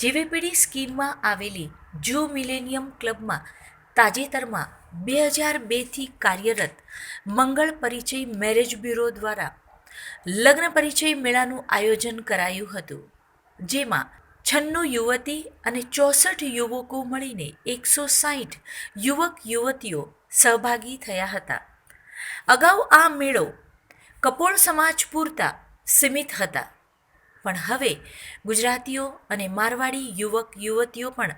જીવીપીડી સ્કીમમાં આવેલી જુ મિલેનિયમ ક્લબમાં તાજેતરમાં બે હજાર બેથી કાર્યરત મંગળ પરિચય મેરેજ બ્યુરો દ્વારા લગ્ન પરિચય મેળાનું આયોજન કરાયું હતું, જેમાં છન્નું યુવતી અને ચોસઠ યુવકો મળીને એકસો સાઠ યુવક યુવતીઓ સહભાગી થયા હતા. અગાઉ આ મેળો કપોળ સમાજ પૂરતા સીમિત હતા. પણ હવે ગુજરાતીઓ અને મારવાડી યુવક યુવતીઓ પણ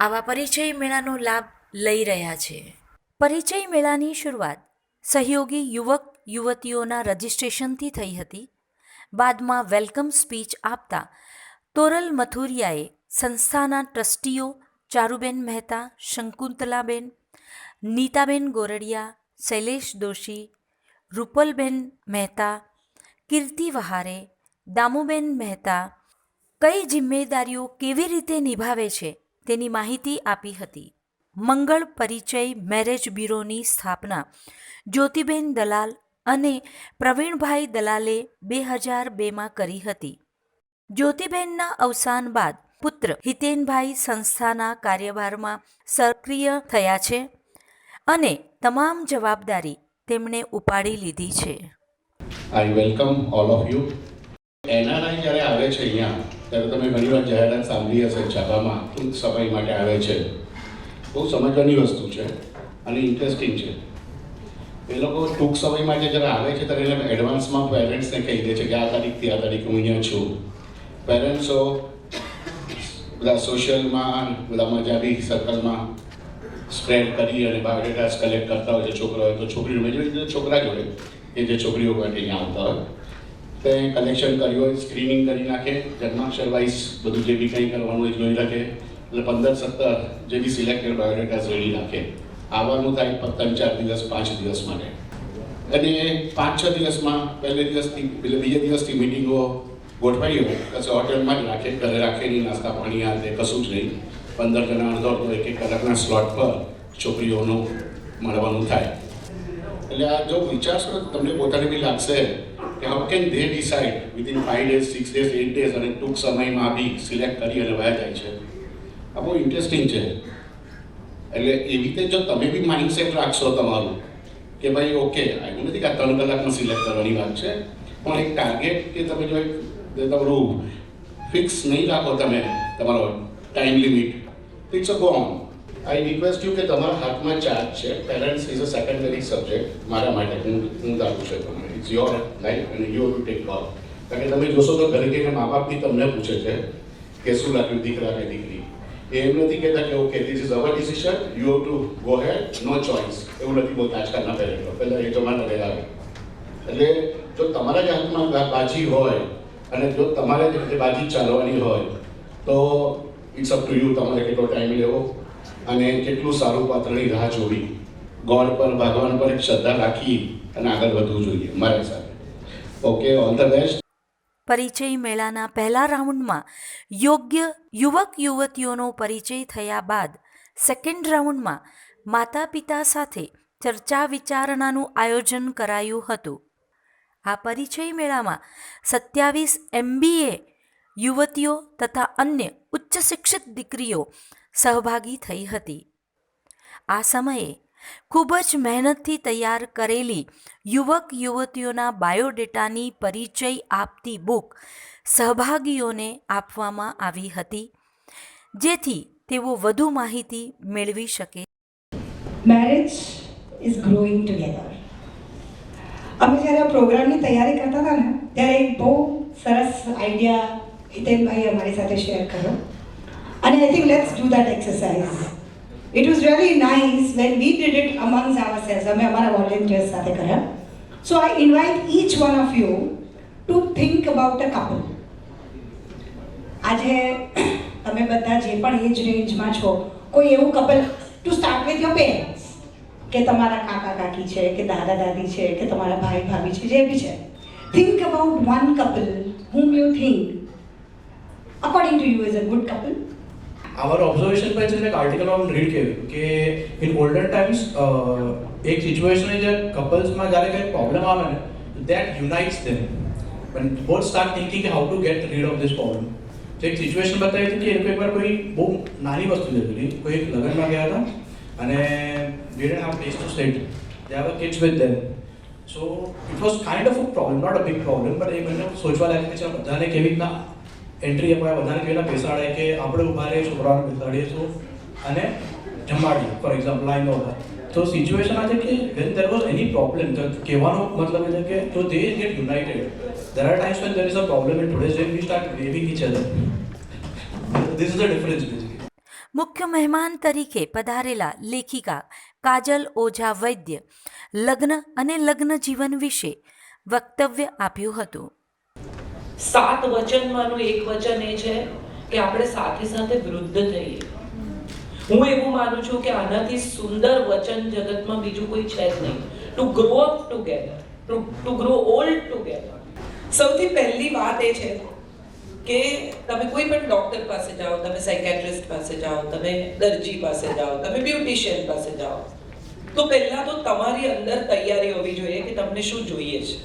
આવા પરિચય મેળાનો લાભ લઈ રહ્યા છે. પરિચય મેળાની શરૂઆત સહયોગી યુવક યુવતીઓના રજિસ્ટ્રેશનથી થઈ હતી. બાદમાં વેલકમ સ્પીચ આપતા તોરલ મથુરિયાએ સંસ્થાના ટ્રસ્ટીઓ ચારુબેન મહેતા, શંકુંતલાબેન, નીતાબેન ગોરડિયા, શૈલેષ દોશી, રૂપલબેન મહેતા, કીર્તિ વહારે દામુબેન મહેતા કઈ જિમ્મેદારીઓ કેવી રીતે નિભાવે છે તેની માહિતી આપી હતી. મંગળ પરિચય મેરેજ બ્યુરોની સ્થાપના. જ્યોતિબેન દલાલ અને પ્રવીણભાઈ દલાલે બે હજાર બેમાં કરી હતી. જ્યોતિબેનના અવસાન બાદ પુત્ર હિતેનભાઈ સંસ્થાના કાર્યભારમાં સક્રિય થયા છે અને તમામ જવાબદારી તેમણે ઉપાડી લીધી છે. I welcome all of you NRI જ્યારે આવે છે અહીંયા, ત્યારે તમે ઘણીવાર જાહેરાત સાંભળી હશે છાપામાં ટૂંક સમય માટે આવે છે. બહુ સમજવાની વસ્તુ છે અને ઇન્ટરેસ્ટિંગ છે. એ લોકો ટૂંક સમય માટે જ્યારે આવે છે, ત્યારે એને એડવાન્સમાં પેરેન્ટ્સને કહી દે છે કે આ તારીખથી આ તારીખ હું અહીંયા છું. પેરેન્ટ્સો બધા સોશિયલમાં બધા મજાબી સર્કલમાં સ્પ્રેડ કરી અને બાયોડેટાસ કલેક્ટ કરતા હોય છે, છોકરા હોય તો મેળવી રીતે છોકરા જોડે કે જે છોકરીઓ માટે અહીંયા આવતા હોય. તે કલેક્શન કર્યું હોય સ્ક્રીનિંગ કરી નાખે જન્માક્ષર વાઇઝ બધું જે બી કંઈ કરવાનું હોય જોઈ રાખે. એટલે પંદર સત્તર જે બી સિલેક્ટેડ બાયોડેટાસ રેડી રાખે. આવવાનું થાય ત્રણ ચાર દિવસ, પાંચ દિવસ માટે. અને પાંચ છ દિવસમાં, પહેલે દિવસથી એટલે બીજા દિવસથી મિટિંગો ગોઠવાઈ હોય કશે હોટેલમાં જ રાખે, ઘરે રાખે નહીં, નાસ્તા પાણી આ કશું જ નહીં. પંદર જણા અડધો અડધો એક એક કલાકના સ્લોટ પર છોકરીઓનું મળવાનું થાય. એટલે આ જો વિચારશો તમને પોતાને બી લાગશે કે how can they decide within five days six days eight days અને ટૂંક સમયમાં બી સિલેક્ટ કરી અને વયા જાય છે. આ બહુ ઇન્ટરેસ્ટિંગ છે. એટલે એવી રીતે જો તમે બી માઇન્ડસેટ રાખશો તમારું, કે ભાઈ ઓકે એવું નથી કે આ ત્રણ કલાકમાં સિલેક્ટ કરવાની વાત છે, પણ એક ટાર્ગેટ કે તમે જો એક તમારું ફિક્સ નહીં રાખો તમે, તમારો time limit it's a gone I request you કે તમારા હાથમાં ચાર્જ છે. Parents is a secondary subject મારા માટે હું હું દાખવું છું તમને ઇટ્સ યોર લાઈફ અને યુ ટુ ટેક કોલ કારણ કે તમે જોશો તો ઘરે જઈને મા બાપ બી તમને પૂછે છે કે શું લાગ્યું દીકરા કે દીકરી? એ એમ નથી કહેતા કે okay this is our decision you have to go ahead no choice એવું નથી બોલતા. આજકાલના પેરેન્ટો પહેલાં એ જમાના રહ્યા એટલે જો તમારા જ હાથમાં બાજી હોય અને જો તમારે જ રીતે બાજી ચાલવાની હોય, તો ઇટ્સ અપ ટુ યુ તમારે કેટલો ટાઈમ લેવો અને કેટલું સારું પાત્રની રાહ જોવી. ગોડ પર, ભગવાન પર એક શ્રદ્ધા રાખી અને આગળ વધવું જોઈએ, મારા હિસાબે ઓકે ઓલ ધ બેસ્ટ પરિચય મેળાના પહેલા રાઉન્ડમાં યોગ્ય યુવક યુવતીઓનો પરિચય થયા બાદ સેકન્ડ રાઉન્ડમાં માતા પિતા સાથે ચર્ચા વિચારણાનું આયોજન કરાયું હતું. આ પરિચય મેળામાં સત્યાવીસ એમબીએ યુવતીઓ તથા અન્ય ઉચ્ચ શિક્ષિત દીકરીઓ સહભાગી થઈ હતી. આ સમયે ખૂબ જ મહેનતથી તૈયાર કરેલી યુવક યુવતીઓના બાયોડેટાની પરિચય આપતી બુક સહભાગીઓને આપવામાં આવી હતી, જેથી તેઓ વધુ માહિતી મેળવી શકે. મેરેજ ઇઝ ગ્રોઈંગ ટુગેધર અમે જ્યારે પ્રોગ્રામની તૈયારી કરતા હતા ને, ત્યારે એક બહુ સરસ આઈડિયા હિતેનભાઈ અમારી સાથે શેર કર્યો. અને I think let's do that exercise it was very nice when we did it amongst our cells અમે અમારા વોલેન્ટિયર્સ સાથે કર્યા. So I invite each one of you to think about a couple આજે તમે બધા જે પણ એજ રેન્જમાં છો, કોઈ એવું couple to start with your parents કે તમારા કાકા કાકી છે, કે દાદા દાદી છે, કે તમારા ભાઈ ભાભી છે, જે બી છે. Think about one couple whom you think according to you as a good couple our observation પર છે એક આર્ટિકલ ઓન રીડ કર્યું કે ઇન ઓલ્ડર ટાઈમ્સ એક સિચ્યુએશન જે કપલ્સમાં જ્યારે કંઈ પ્રોબ્લેમ આવે ને that unites them when both start thinking how to get rid of this problem તો એક સિચ્યુએશન બતાવી હતી કે એ એકવાર કોઈ બહુ નાની વસ્તુ હતી કોઈ એક લગ્નમાં ગયા હતા અને didn't have place to stay they have kids with them so it was kind of a problem not a big problem but એ મને સોચવા લાગ્યું કે બધાને કેવી રીતના એન્ટ્રી અમારા બધાને પહેલાં બેસાડે કે આપણે ઊભા રહીએ, છોકરાઓને બેસાડીશું અને જમાડીએ ફોર એક્ઝામ્પલ લાઈન ઓવર તો સિચ્યુએશન આ છે કે when there was any problem કહેવાનો મતલબ છે કે તો they get united our times when there is a problem in today's day we start blaming each other this is the difference basically મુખ્ય મહેમાન તરીકે પધારેલા લેખિકા કાજલ ઓઝા વૈદ્ય લગ્ન અને લગ્ન જીવન વિશે વક્તવ્ય આપ્યું હતું. સાત વચનમાંનું એક વચન એ છે કે આપણે સાથે સાથે વૃદ્ધ થઈએ. હું એવું માનું છું કે આનાથી સુંદર વચન જગતમાં બીજું કોઈ છે જ નહીં. To grow up together to grow old together સૌથી પહેલી વાત એ છે કે તમે કોઈ પણ ડોક્ટર પાસે જાઓ, તમે સાયકેટ્રિસ્ટ પાસે જાઓ, તમે દરજી પાસે જાઓ, તમે બ્યુટિશિયન પાસે જાઓ, તો પહેલાં તો તમારી અંદર તૈયારી હોવી જોઈએ કે તમને શું જોઈએ છે.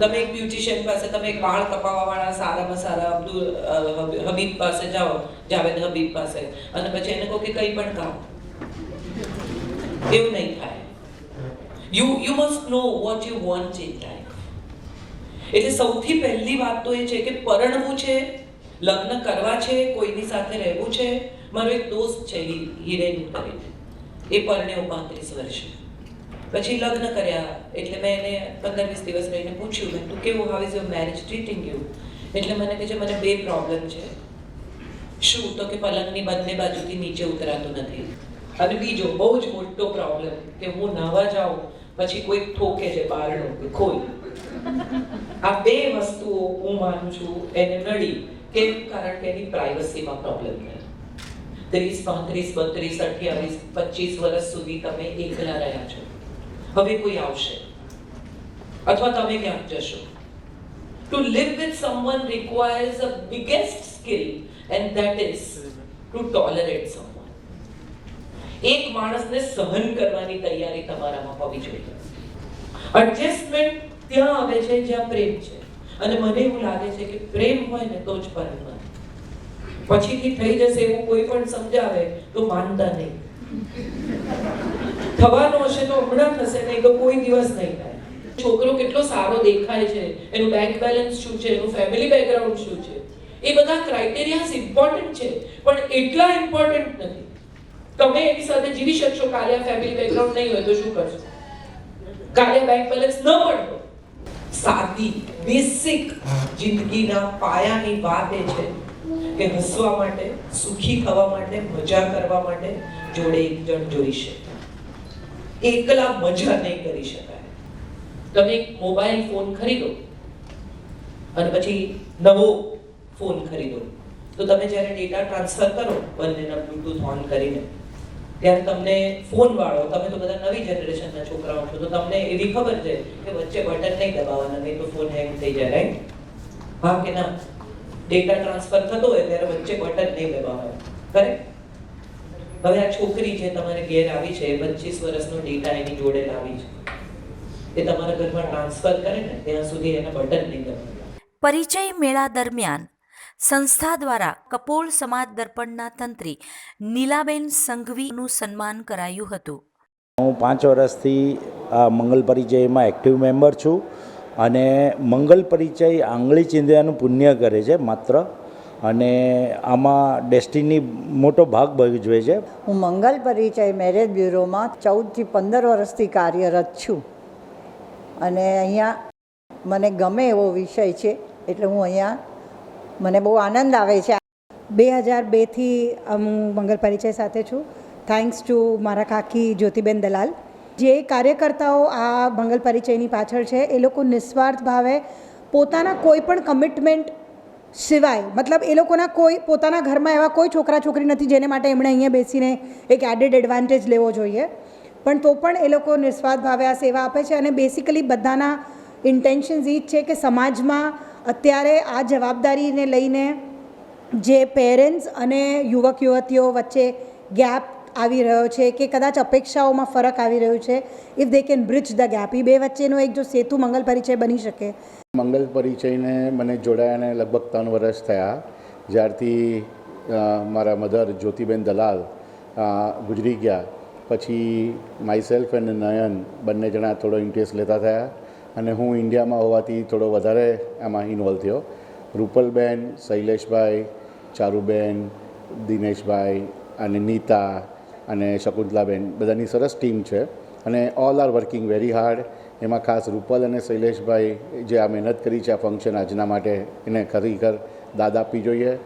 તમે એક બ્યુટિશિયન પાસે, તમે એક વાળ કપાવવા વાળા સારામાં સારા અબ્દુલ હબીબ પાસે જાઓ, જાવેદ હબીબ પાસે. અને પછી એને કહો કે કંઈ પણ કામ એવું નહીં થાય. You you must know what you want in life એટલે સૌથી પહેલી વાત તો એ છે કે પરણવું છે, લગ્ન કરવા છે, કોઈની સાથે રહેવું છે. મારો એક દોસ્ત છે હિરેન કરીને એ પરણ્યો પાંત્રીસ વર્ષે. પછી લગ્ન કર્યા. એટલે મેં એને પંદર વીસ દિવસ રહીને પૂછ્યું, મેં તું કેવું? How is your marriage treating you એટલે મને કહે છે, મને બે પ્રોબ્લેમ છે. શું? તો કે પલંગની બંને બાજુથી નીચે ઉતરાતું નથી. અને બીજો, બહુ જ મોટો પ્રોબ્લેમ કે હું નાહવા જાઉં, પછી કોઈ ઠોકે છે બારણું, કે ખોલ આ બે વસ્તુઓ હું માનું છું એને નડી કેમ કારણ કે એની પ્રાઇવસીમાં પ્રોબ્લેમ છે. ત્રીસ, પાંત્રીસ, બત્રીસ, અઠ્યાવીસ, પચીસ વર્ષ સુધી તમે એકલા રહ્યા છો. હવે કોઈ આવશે? અથવા તમે ક્યાંક જશો? To live with someone requires a biggest skill, and that is to tolerate someone. એક માણસને સહન કરવાની તૈયારી તમારામાં હોવી જોઈએ. એડજસ્ટમેન્ટ ત્યાં આવે છે જ્યાં પ્રેમ છે. અને મને એવું લાગે છે કે પ્રેમ હોય ને તો જ પરણવાનું પછીથી થઈ જશે એવું કોઈ પણ સમજાવે તો માનતા નહીં. થવાનું હશે તો હમણાં થશે, નહીં તો કોઈ દિવસ નહીં થાય. છોકરો કેટલો સારો દેખાય છે, એનું બેંક બેલેન્સ શું છે, એનું ફેમિલી બેકગ્રાઉન્ડ શું છે? એ બધા ક્રાઇટેરિયાસ ઇમ્પોર્ટન્ટ છે, પણ એટલા ઇમ્પોર્ટન્ટ નથી. તમે એની સાથે જીવી શકશો, કાલે ફેમિલી બેકગ્રાઉન્ડ નહીં હોય તો શું કરશો? કાલે બેંક બેલેન્સ ન મળતો. સાદી બેસિક જિંદગીના પાયાની વાત એ છે કે હસવા માટે, સુખી થવા માટે, મજા કરવા માટે જોડે એક જણ જોઈશે એકલા મજા નહીં કરી શકાય. તમે એક મોબાઈલ ફોન ખરીદો અને પછી નવો ફોન ખરીદો. તો તમે જ્યારે ડેટા ટ્રાન્સફર કરો બંનેના બ્લૂટૂથ ઓન કરીને, ત્યારે તમને ફોન વાળો, તમે તો બધા નવી જનરેશનના છોકરાઓ છો, તો તમને એવી ખબર છે કે વચ્ચે બટન નહીં દબાવવાના, નહીં તો ફોન હેંગ થઈ જાય રાઈટ હા કે ના? ડેટા ટ્રાન્સફર થતો હોય ત્યારે વચ્ચે બટન નહીં દબાવવાનું કરેક્ટ હવે આ છોકરી જે તમારે ઘેર આવી છે પચીસ વર્ષનો ડેટા એની જોડે લાવી છે. એ તમારા ઘરમાં ટ્રાન્સફર કરે ને ત્યાં સુધી એને બટન નહીં દબાવવાનું પરિચય મેળા દરમિયાન સંસ્થા દ્વારા કપોળ સમાજ દર્પણના તંત્રી નીલાબેન સંઘવીનું સન્માન કરાયું હતું. હું પાંચ વર્ષથી આ મંગલ પરિચયમાં એક્ટિવ મેમ્બર છું અને મંગલ પરિચય આંગળી ચીંધ્યાનું પુણ્ય કરે છે માત્ર અને આમાં ડેસ્ટિની મોટો ભાગ ભજવે છે. હું મંગલ પરિચય મેરેજ બ્યુરોમાં ચૌદથી પંદર વર્ષથી કાર્યરત છું. અને અહીંયા મને ગમે એવો વિષય છે, એટલે હું અહીંયા મને બહુ આનંદ આવે છે. બે હજાર બેથી હું મંગલ પરિચય સાથે છું. થેન્ક્સ ટુ મારા કાકી જ્યોતિબેન દલાલ. જે કાર્યકર્તાઓ આ મંગલ પરિચયની પાછળ છે, એ લોકો નિસ્વાર્થ ભાવે પોતાના કોઈ પણ કમિટમેન્ટ સિવાય, મતલબ એ લોકોના કોઈ, પોતાના ઘરમાં એવા કોઈ છોકરા છોકરી નથી જેને માટે એમણે અહીંયા બેસીને એક એડેડ એડવાન્ટેજ લેવો જોઈએ. પણ તો પણ એ લોકો નિસ્વાર્થ ભાવે આ સેવા આપે છે અને બેસિકલી બધાના ઇન્ટેન્શન્સ એ જ છે કે સમાજમાં અત્યારે આ જવાબદારીને લઈને જે પેરેન્ટ્સ અને યુવક યુવતીઓ વચ્ચે ગેપ આવી રહ્યો છે કે કદાચ અપેક્ષાઓમાં ફરક આવી રહ્યો છે. If they can bridge the gap એ બે વચ્ચેનો એક જો સેતુ મંગલ પરિચય બની શકે. મંગલ પરિચયને મને જોડાયાને લગભગ ત્રણ વર્ષ થયા. જ્યારથી મારા મધર જ્યોતિબેન દલાલ ગુજરી ગયા. પછી માયસેલ્ફ અને નયન બંને જણા થોડો ઇન્ટરેસ્ટ લેતા થયા અને હું ઇન્ડિયામાં હોવાથી થોડો વધારે આમાં ઇન્વોલ્વ થયો. રૂપલબેન, શૈલેષભાઈ, ચારુબેન, દિનેશભાઈ અને નીતા અને શકુંતલાબેન, બધાની સરસ ટીમ છે. અને all are working very hard એમાં ખાસ રૂપલ અને શૈલેષભાઈ જે આ મહેનત કરી છે આ ફંક્શન આજના માટે, એને ખરેખર દાદ આપવી જોઈએ.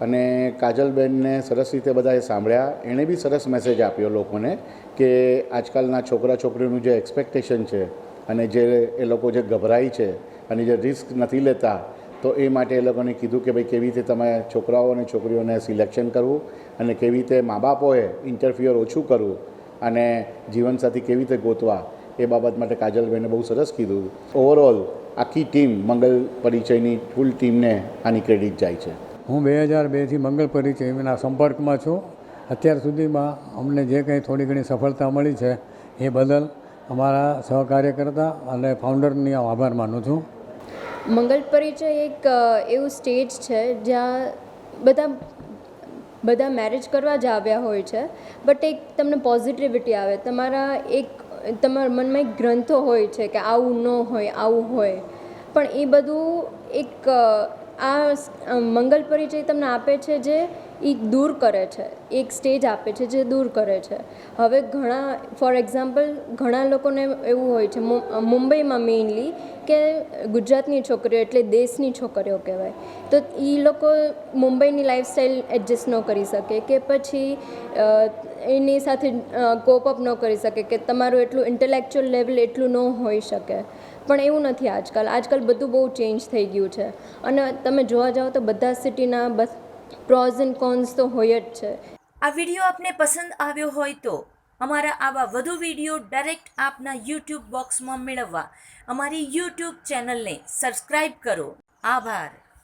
અને કાજલબેનને સરસ રીતે બધાએ સાંભળ્યા. એણે બી સરસ મેસેજ આપ્યો લોકોને કે આજકાલના છોકરા છોકરીઓનું જે એક્સપેક્ટેશન છે અને જે એ લોકો જે ગભરાય છે અને જે રિસ્ક નથી લેતા તો એ માટે એ લોકોને કીધું કે ભાઈ, કેવી રીતે તમે છોકરાઓ અને છોકરીઓને સિલેક્શન કરવું અને કેવી રીતે મા બાપોએ ઇન્ટરફિયર ઓછું કરવું અને જીવનસાથી કેવી રીતે ગોતવા, એ બાબત માટે કાજલબેને બહુ સરસ કીધું. ઓવરઓલ આખી ટીમ મંગલ પરિચયની ફૂલ ટીમને આની ક્રેડિટ જાય છે. હું બે હજાર બેથી મંગલ પરિચયના સંપર્કમાં છું. અત્યાર સુધીમાં અમને જે કંઈ થોડી ઘણી સફળતા મળી છે એ બદલ અમારા સહકાર્યકર્તા અને ફાઉન્ડરની આભાર માનું છું. મંગલ પરિચય એક એવું સ્ટેજ છે જ્યાં બધા બધા મેરેજ કરવા જ આવ્યા હોય છે. બટ એક તમને પોઝિટિવિટી આવે. તમારા એક, તમારા મનમાં એક ગ્રંથો હોય છે કે આવું ન હોય, આવું હોય. પણ એ બધું એક આ મંગલ પરિચય તમને આપે છે જે એ દૂર કરે છે. એક સ્ટેજ આપે છે જે દૂર કરે છે. હવે ઘણા, ફોર એક્ઝામ્પલ, ઘણા લોકોને એવું હોય છે મુંબઈમાં મેઇનલી કે ગુજરાતની છોકરીઓ એટલે દેશની છોકરીઓ કહેવાય. તો એ લોકો મુંબઈની લાઈફસ્ટાઈલ એડજસ્ટ ન કરી શકે કે પછી એની સાથે કોપ અપ ન કરી શકે કે તમારું એટલું ઇન્ટેલેક્ચુઅલ લેવલ એટલું ન હોઈ શકે. પણ એવું નથી આજકાલ. આજકાલ બધું બહુ ચેન્જ થઈ ગયું છે. અને તમે જોવા જાઓ તો બધા સિટીના બસ પ્રોઝ એન્ડ કોન્સ તો હોય જ છે. આ વીડિયો આપને પસંદ આવ્યો હોય તો અમારા આવા વધુ વીડિયો ડાયરેક્ટ આપના યુટ્યુબ બોક્સમાં મેળવવા અમારી યુટ્યુબ ચેનલને સબસ્ક્રાઈબ કરો. આભાર.